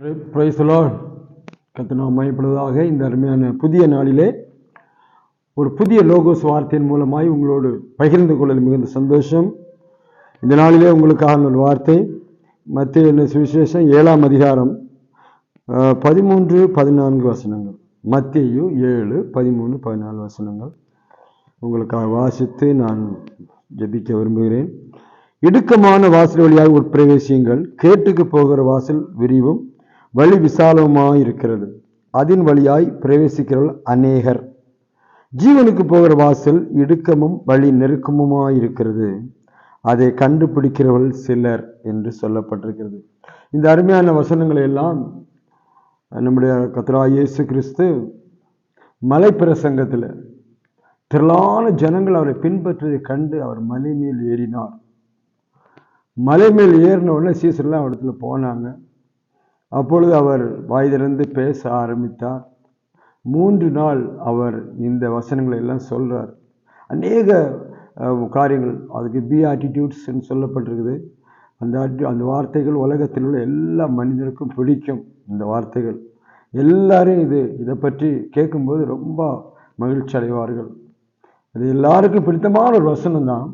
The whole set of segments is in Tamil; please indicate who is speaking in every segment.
Speaker 1: பிரைஸ்லோ கத்தனா மயப்படுவதாக இந்த அருமையான புதிய நாளிலே ஒரு புதிய லோகோஸ் வார்த்தையின் மூலமாய் உங்களோடு பகிர்ந்து கொள்ளல் மிகுந்த சந்தோஷம். இந்த நாளிலே உங்களுக்காக ஒரு வார்த்தை மத்திய என்ன சுவிசேஷம் ஏழாம் அதிகாரம் பதிமூன்று பதினான்கு வசனங்கள். மத்தியு ஏழு பதிமூணு பதினாலு வசனங்கள். உங்களுக்காக வாசித்து நான் ஜபிக்க விரும்புகிறேன். இடுக்கமான வாசல் வழியாக உட்பிரவேசியுங்கள். கேட்டுக்கு போகிற வாசல் விரிவும் வழி விசாலமாக இருக்கிறது அதன் வழியாய் பிரவேசிக்கிறவர்கள் அநேகர். ஜீவனுக்கு போகிற வாசல் இடுக்கமும் வழி நெருக்கமுமாய் இருக்கிறது அதை கண்டுபிடிக்கிறவர்கள் சிலர் என்று சொல்லப்பட்டிருக்கிறது. இந்த அருமையான வசனங்களை எல்லாம் நம்முடைய கத்ரா இயேசு கிறிஸ்து மலை பிரசங்கத்தில் திரளான ஜனங்கள் அவரை பின்பற்றுவதை கண்டு அவர் மலை மேல் ஏறினார். மலை மேல் ஏறின உடனே சீசர்லாம் இடத்துல போனாங்க. அப்பொழுது அவர் வாய் பேச ஆரம்பித்தார். மூன்று நாள் அவர் இந்த வசனங்களை எல்லாம் சொல்கிறார் அநேக காரியங்கள் அதுக்கு பி ஆட்டிடியூட்ஸ்ன்னு சொல்லப்பட்டிருக்குது. அந்த அந்த வார்த்தைகள் உலகத்தில் உள்ள எல்லா மனிதனுக்கும் பிடிக்கும் இந்த வார்த்தைகள். எல்லாரும் இது இதை பற்றி கேட்கும்போது ரொம்ப மகிழ்ச்சி அடைவார்கள். அது எல்லாருக்கும் பிடித்தமான ஒரு வசனம் தான்.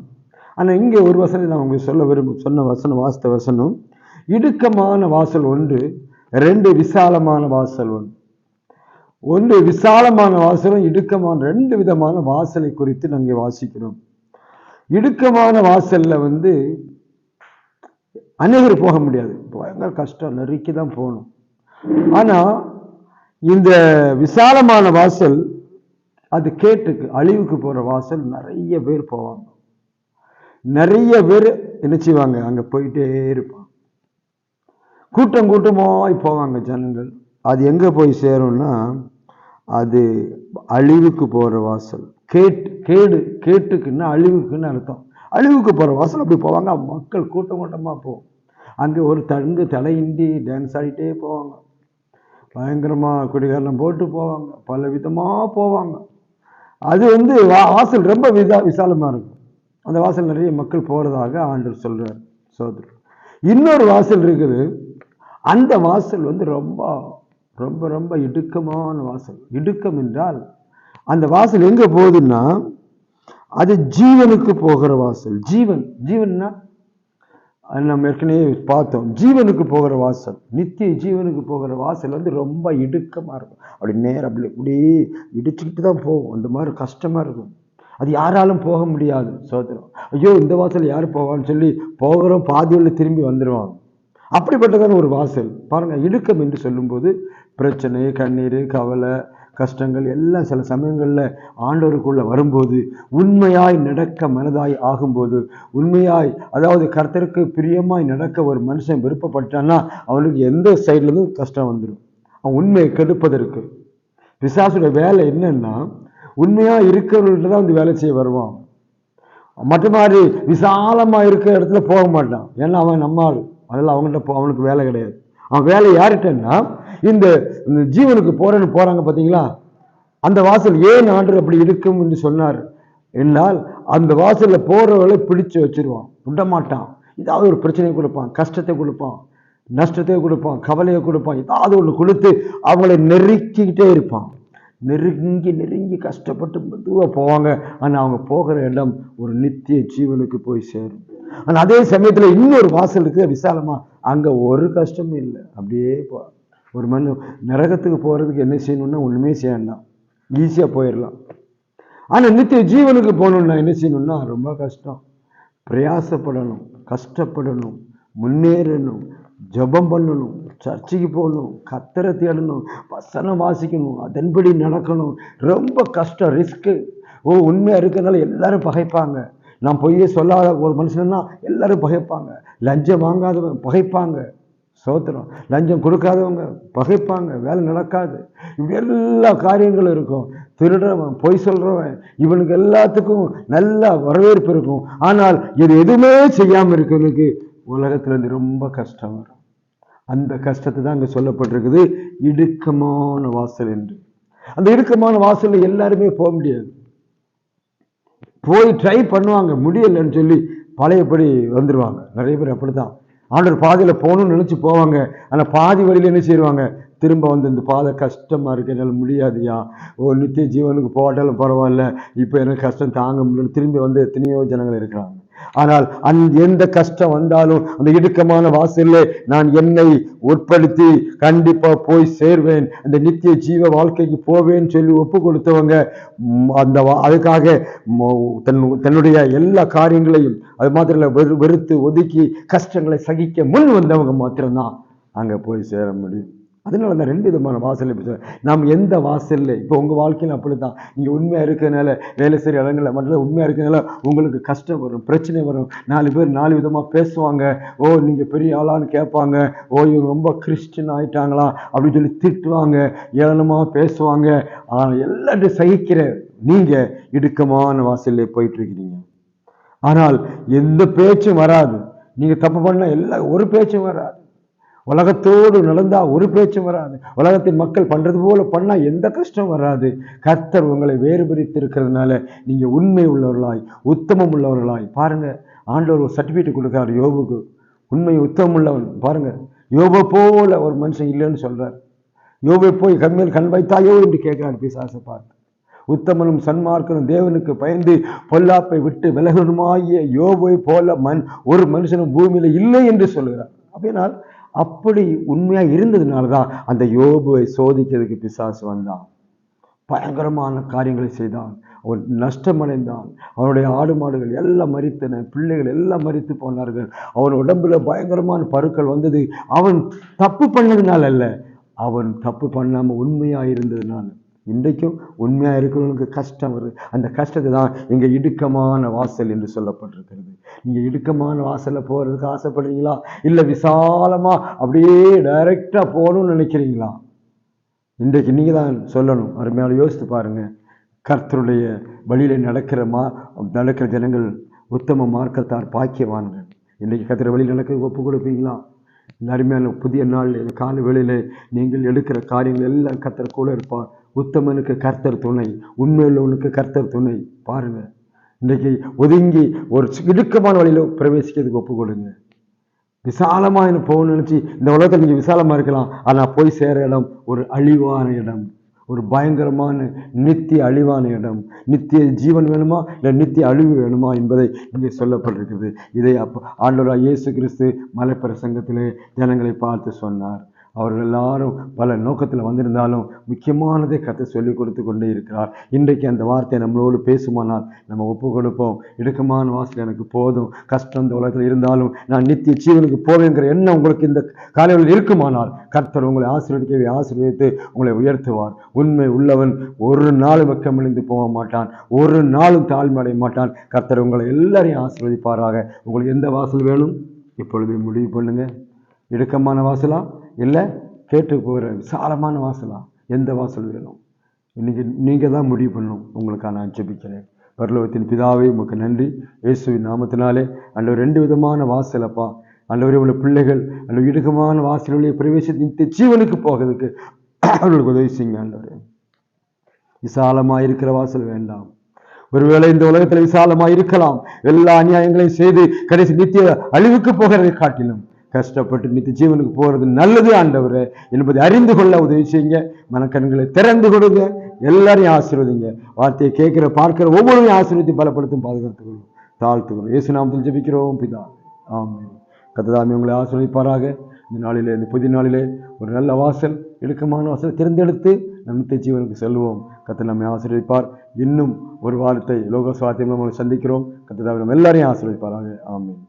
Speaker 1: ஆனால் இங்கே ஒரு வசனம் நான் உங்களுக்கு சொல்ல விரும்ப சொன்ன வசனம் வாசித்த வசனம் இடுக்கமான வாசல் ஒன்று ரெண்டு விசாலமான வாசல் ஒன்று. ஒன்று விசாலமான வாசலும் இடுக்கமான ரெண்டு விதமான வாசலை குறித்து நாங்கள் வாசிக்கிறோம். இடுக்கமான வாசலில் வந்து அநேகர் போக முடியாது. பயங்கர கஷ்டம் நெருக்கி தான் போகணும். ஆனால் இந்த விசாலமான வாசல் அது கேட்டுக்கு அழிவுக்கு போகிற வாசல் நிறைய பேர் போவாங்க. நிறைய பேர் என்ன செய்வாங்க? அங்கே போயிட்டே இருப்பாங்க. கூட்டம் கூட்டமாய் போவாங்க ஜனங்கள். அது எங்கே போய் சேரும்னா அது அழிவுக்கு போகிற வாசல். கேட் கேடு கேட்டுக்குன்னா அழிவுக்குன்னு அர்த்தம். அழிவுக்கு போகிற வாசல் அப்படி போவாங்க. மக்கள் கூட்டம் கூட்டமாக போகும் அங்கே ஒரு தங்கு தலையின்றி டான்ஸ் ஆடிட்டே போவாங்க. பயங்கரமாக குடிகாரம் போட்டு போவாங்க. பல விதமாக போவாங்க. அது வந்து வா- வாசல் ரொம்ப விதா விசாலமாக இருக்கும். அந்த வாசல் நிறைய மக்கள் போகிறதாக ஆண்டர் சொல்கிறார் சோதரர். இன்னொரு வாசல் இருக்குது. அந்த வாசல் வந்து ரொம்ப ரொம்ப ரொம்ப இடுக்கமான வாசல். இடுக்கம் என்றால் அந்த வாசல் எங்கே போகுதுன்னா அது ஜீவனுக்கு போகிற வாசல். ஜீவன். ஜீவன்னா நம்ம ஏற்கனவே பார்த்தோம். ஜீவனுக்கு போகிற வாசல். நித்திய ஜீவனுக்கு போகிற வாசல் வந்து ரொம்ப இடுக்கமாக இருக்கும். அப்படி நேரம் அப்படி அப்படியே இடிச்சுக்கிட்டு தான் போகும் அந்த மாதிரி கஷ்டமாக இருக்கும். அது யாராலும் போக முடியாது சோதனம். ஐயோ இந்த வாசல் யார் போவான்னு சொல்லி போகிறோம் பாதியில் திரும்பி வந்துடுவாங்க அப்படிப்பட்டதான ஒரு வாசல். பாருங்கள் இடுக்கம் என்று சொல்லும்போது பிரச்சனை கண்ணீர் கவலை கஷ்டங்கள் எல்லாம் சில சமயங்களில் ஆண்டவருக்குள்ளே வரும்போது உண்மையாய் நடக்க மனதாய் ஆகும்போது உண்மையாய் அதாவது கர்த்தருக்கு பிரியமாய் நடக்க ஒரு மனுஷன் விருப்பப்பட்டான்னா அவனுக்கு எந்த சைட்லேருந்து கஷ்டம் வந்துடும் அவன் உண்மையை கெடுப்பதற்கு. பிசாசுடைய வேலை என்னன்னா உண்மையாக இருக்கிறவர்கள்ட்ட தான் வந்து வேலை செய்ய வருவான். மற்ற மாதிரி விசாலமாக இருக்கிற இடத்துல போக மாட்டான். ஏன்னா அவன் நம்மாள் அதெல்லாம் அவங்கள்ட்ட போ அவனுக்கு வேலை கிடையாது. அவன் வேலை யார்கிட்டன்னா இந்த இந்த ஜீவனுக்கு போறேன்னு போறாங்க பார்த்தீங்களா அந்த வாசல் ஏன் ஆண்டு அப்படி இருக்கும் என்று சொன்னார் என்னால் அந்த வாசலில் போறவர்களை பிடிச்சு வச்சிருவான். விட மாட்டான் ஏதாவது ஒரு பிரச்சனையை கொடுப்பான் கஷ்டத்தை கொடுப்பான் நஷ்டத்தை கொடுப்பான் கவலையை கொடுப்பான் ஏதாவது ஒன்று கொடுத்து அவங்களை நெருக்கிக்கிட்டே இருப்பான். நெருங்கி நெருங்கி கஷ்டப்பட்டு மெதுவாக போவாங்க. ஆனால் அவங்க போகிற இடம் ஒரு நித்திய ஜீவனுக்கு போய் சேரும். ஆனால் அதே சமயத்தில் இன்னொரு வாசல் இருக்குது விசாலமாக அங்கே ஒரு கஷ்டமும் இல்லை. அப்படியே போ ஒரு மண் நரகத்துக்கு போகிறதுக்கு என்ன செய்யணும்னா ஒன்றுமே செய்யணும் ஈஸியாக போயிடலாம். ஆனால் நித்திய ஜீவனுக்கு போகணுன்னா என்ன செய்யணும்னா ரொம்ப கஷ்டம். பிரயாசப்படணும் கஷ்டப்படணும் முன்னேறணும் ஜெபம் பண்ணணும் சர்ச்சுக்கு போகணும் கத்தரை தேடணும் வசனம் வாசிக்கணும் அதன்படி நடக்கணும். ரொம்ப கஷ்டம் ரிஸ்க்கு ஓ உண்மையாக இருக்கிறதுனால எல்லாரும் பகைப்பாங்க. நான் பொய்யே சொல்லாத ஒரு மனுஷன்னா எல்லாரும் பகைப்பாங்க. லஞ்சம் வாங்காதவங்க பகைப்பாங்க. சோத்திரம். லஞ்சம் கொடுக்காதவங்க பகைப்பாங்க. வேலை நடக்காது. இப்படி எல்லா காரியங்களும் இருக்கும். திருடுறவன் பொய் சொல்கிறவன் இவனுக்கு எல்லாத்துக்கும் நல்ல வரவேற்பு இருக்கும். ஆனால் இது எதுவுமே செய்யாமல் இருக்கவனுக்கு உலகத்தில் ரொம்ப கஷ்டம் வரும். அந்த கஷ்டத்தை தான் அங்கே சொல்லப்பட்டிருக்குது. இடுக்கமான வாசல் என்று. அந்த இடுக்கமான வாசலில் எல்லாருமே போக முடியாது. போய் ட்ரை பண்ணுவாங்க. முடியலைன்னு சொல்லி பழையபடி வந்துடுவாங்க நிறைய பேர் அப்படித்தான். ஆண்டவர் பாதையில் போகணும்னு நினச்சி போவாங்க. ஆனால் பாதி வழியில் என்ன செய்வாங்க? திரும்ப வந்து இந்த பாதை கஷ்டமாக இருக்கு. என்னால் முடியாதியா. ஓ நித்திய ஜீவனுக்கு போட்டாலும் பரவாயில்ல. இப்போ எனக்கு கஷ்டம் தாங்க முடியல. திரும்பி வந்து எத்தனையோ ஜனங்கள் இருக்கிறாங்க. ஆனால் அந் எந்த கஷ்டம் வந்தாலும் அந்த இடுக்கமான வாசல்ல நான் என்னை உட்படுத்தி கண்டிப்பா போய் சேர்வேன். அந்த நித்திய ஜீவ வாழ்க்கைக்கு போவேன்னு சொல்லி ஒப்பு கொடுத்தவங்க அந்த வா- அதுக்காக தன் தன்னுடைய எல்லா காரியங்களையும் அது மாத்திரம் வெறு வெறுத்து ஒதுக்கி கஷ்டங்களை சகிக்க முன் வந்தவங்க மாத்திரம்தான் அங்க போய் சேர முடியும். அதனால தான் ரெண்டு விதமான வாசல் இப்படி நாம் எந்த வாசலில் இப்போ உங்க வாழ்க்கையில அப்படித்தான். நீங்கள் உண்மையாக இருக்கிறனால வேலை செய்கிற இடங்களில் மட்டும் உண்மையாக இருக்கிறதுனால உங்களுக்கு கஷ்டம் வரும் பிரச்சனை வரும். நாலு பேர் நாலு விதமாக பேசுவாங்க. ஓ நீங்கள் பெரிய ஆளான்னு கேட்பாங்க. ஓ இவங்க ரொம்ப கிறிஸ்டின் ஆயிட்டாங்களா? அப்படின்னு சொல்லி திட்டுவாங்க. ஏளனமா பேசுவாங்க. ஆனால் எல்லாத்தையும் சகிக்கிற நீங்கள் இடுக்கமான வாசலில் போயிட்டு இருக்கிறீங்க ஆனால் எந்த பேச்சும் வராது. நீங்கள் தப்பு பண்ணால் எல்லா ஒரு பேச்சும் வராது. உலகத்தோடு நடந்தால் ஒரு பேச்சும் வராது. உலகத்தின் மக்கள் பண்ணுறது போல் பண்ணால் எந்த கஷ்டம் வராது. கர்த்தர் உங்களை வேறுபிரித்து இருக்கிறதுனால நீங்கள் உண்மை உள்ளவர்களாய் உத்தமம் உள்ளவர்களாய். பாருங்க ஆண்டவர் ஒரு சர்டிஃபிகேட் கொடுக்குறாரு யோபுக்கு. உண்மை உத்தமம் உள்ளவன். பாருங்கள் யோபை போல ஒரு மனுஷன் இல்லைன்னு சொல்கிறார் யோபை போய் கம்மியில் கண் வைத்தாயோ என்று கேட்கிறார் பிசாசை பார்த்து. உத்தமனும் சன்மார்க்கனும் தேவனுக்கு பயந்து பொல்லாப்பை விட்டு விலகணுமாகிய யோபை போல மண் ஒரு மனுஷனும் பூமியில் இல்லை என்று சொல்கிறார் அப்படின்னால் அப்படி உண்மையாக இருந்ததுனால தான் அந்த யோபுவை சோதிக்கிறதுக்கு பிசாசு வந்தான். பயங்கரமான காரியங்களை செய்தான். அவன் நஷ்டமடைந்தான். அவனுடைய ஆடு மாடுகள் எல்லாம் மறித்தன பிள்ளைகள் எல்லாம் மறித்து போனார்கள். அவன் உடம்புல பயங்கரமான பருக்கள் வந்தது. அவன் தப்பு பண்ணதுனால அல்ல அவன் தப்பு பண்ணாமல் உண்மையாக இருந்ததுனால. இன்றைக்கும் உண்மையாக இருக்கிறவங்களுக்கு கஷ்டம் வருது. அந்த கஷ்டத்தை தான் எங்கள் இடுக்கமான வாசல் என்று சொல்லப்பட்டிருக்கிறது. நீங்கள் இடுக்கமான வாசலில் போகிறதுக்கு ஆசைப்படுறீங்களா? இல்லை விசாலமாக அப்படியே டைரெக்டாக போகணும்னு நினைக்கிறீங்களா? இன்றைக்கு நீங்கள் தான் சொல்லணும். அருமையால் யோசித்து பாருங்கள் கர்த்தருடைய வழியில் நடக்கிற மா நடக்கிற ஜனங்கள் உத்தம மார்க்கத்தார் பாக்கியவான்கள். இன்றைக்கு கத்திர வழியில் நடக்க ஒப்பு கொடுப்பீங்களா? இந்த அருமையான புதிய நாள் கால வேளையில் நீங்கள் எடுக்கிற காரியங்கள் எல்லாம் கத்திர கூட இருப்பார். உத்தமனுக்கு கர்த்தர் துணை உண்மையுள்ளவனுக்கு கர்த்தர் துணை. பாருங்க. இன்றைக்கு ஒதுங்கி ஒரு இடுக்கமான வழியில் பிரவேசிக்கிறதுக்கு ஒப்பு கொடுங்க விசாலமாக எனக்கு போகணும்னு நினச்சி இந்த உலகத்தில் நீங்கள் விசாலமாக இருக்கலாம். ஆனால் போய் சேர இடம் ஒரு அழிவான இடம். ஒரு பயங்கரமான நித்திய அழிவான இடம். நித்திய ஜீவன் வேணுமா? இல்லை நித்திய அழிவு வேணுமா என்பதை இங்கே சொல்லப்பட்டிருக்குது. இதை அப்போ ஆண்டோரா இயேசு கிறிஸ்து மலைப்பிரசங்கத்திலே ஜனங்களை பார்த்து சொன்னார். அவர்கள் எல்லாரும் பல நோக்கத்தில் வந்திருந்தாலும் முக்கியமானதை கத்தை சொல்லிக் கொடுத்து கொண்டே இருக்கிறார். இன்றைக்கு அந்த வார்த்தை நம்மளோடு பேசுமானால் நம்ம ஒப்பு கொடுப்போம். இடுக்கமான வாசல் எனக்கு போதும். கஷ்டம் இந்த உலகத்தில் இருந்தாலும் நான் நித்திய ஜீவனுக்கு போவேங்கிற எண்ணம் உங்களுக்கு இந்த காலையில் இருக்குமானால் கர்த்தர் உங்களை ஆசீர்வதிக்கவே ஆசீர்வதித்து உங்களை உயர்த்துவார். உண்மை உள்ளவன் ஒரு நாளும் வெக்கமழிந்து போக மாட்டான். ஒரு நாளும் தாழ்மை அடைய மாட்டான். கர்த்தர் உங்களை எல்லாரையும் ஆசீர்வதிப்பாராக. உங்களுக்கு எந்த வாசல் வேணும்? இப்பொழுது முடிவு பண்ணுங்கள் இடுக்கமான வாசலா? இல்லை கேட்டு போகிற விசாலமான வாசலா? எந்த வாசல் வேணும்? இன்னைக்கு நீங்கள் தான் முடிவு பண்ணணும். உங்களுக்கான நான் ஜெபிக்கிறேன். பரலோகத்தின் பிதாவே உமக்கு நன்றி. இயேசுவின் நாமத்தினாலே அந்த ரெண்டு விதமான வாசலப்பா. ஒரு உள்ள பிள்ளைகள் அந்த இடுகமான வாசலுடைய பிரவேசத்தின் ஜீவனுக்கு போகிறதுக்கு அவர்களுக்கு உதவி செய்யுங்க ஆண்டவரே. விசாலமாக இருக்கிற வாசல் வேண்டாம். ஒருவேளை இந்த உலகத்தில் விசாலமாக இருக்கலாம் எல்லா அநியாயங்களையும் செய்து கடைசி நித்திய அழிவுக்கு போகிறதை காட்டிலும். கஷ்டப்பட்டு நித்திய ஜீவனுக்கு போகிறது நல்லது ஆண்டவர். என்பதை அறிந்து கொள்ள உதவி செய்யுங்க. மனக்கண்களை திறந்து கொடுங்க. எல்லாரையும் ஆசீர்வதிங்க. வார்த்தையை கேட்குற பார்க்குற ஒவ்வொருவரையும் ஆசீர்வதி பலப்படுத்தும் பாதுகாத்துக்கொள்ளும் தாழ்த்துக்கணும் இயேசு நாமத்தில் ஜெபிக்கிறோம் பிதா. ஆமாம் கத்ததாமி உங்களை ஆசீர்வதிப்பாராக. இந்த நாளிலே இந்த புதிய நாளிலே ஒரு நல்ல வாசல் இழுக்கமான வாசல் தேர்ந்தெடுத்து நம் நித்திய ஜீவனுக்கு செல்வோம். கத்தை நம்மை ஆசீர்வதிப்பார். இன்னும் ஒரு வாரத்தை லோக சுவாத்தியம் நம்மளை சந்திக்கிறோம். கத்ததாமி நம்ம எல்லாரையும் ஆசீர்வதிப்பாராக. ஆமென்.